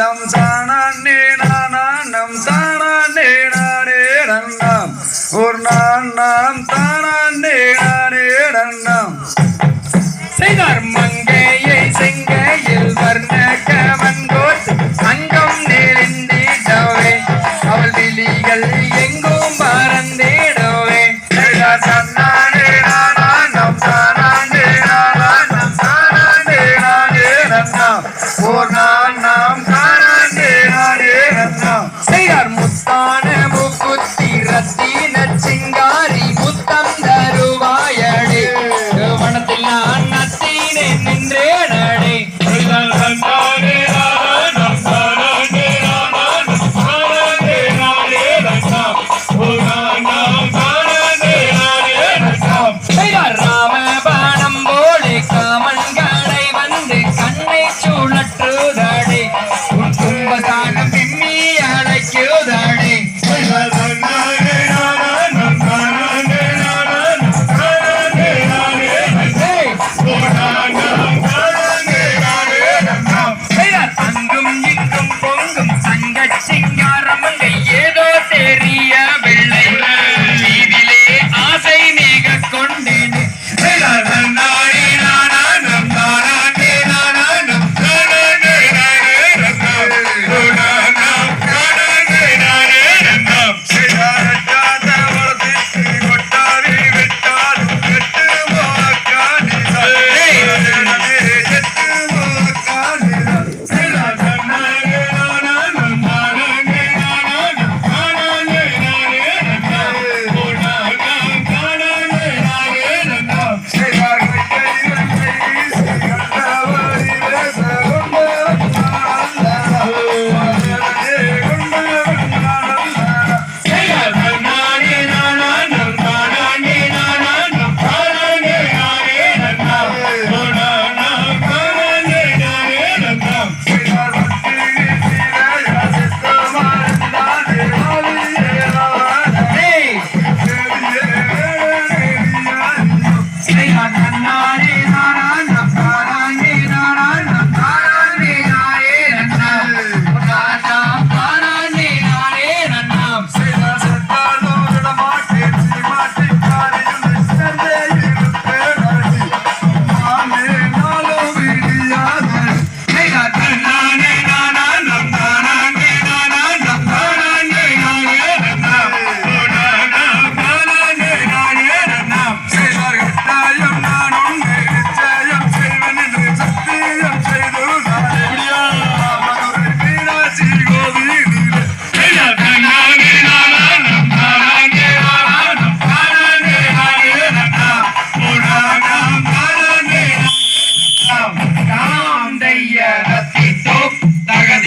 நம் தானே நானா நம் தானே நானே நன்னாம். ஒரு நான் நாம் தானே நானே நன்னாம். செய்தார் மங்கையை செங்கையில் வர்ண கவன்கோர் அங்கம் நேரிந்தி தவளை. அவள் விழிகள் எங்கும்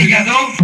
Obrigado.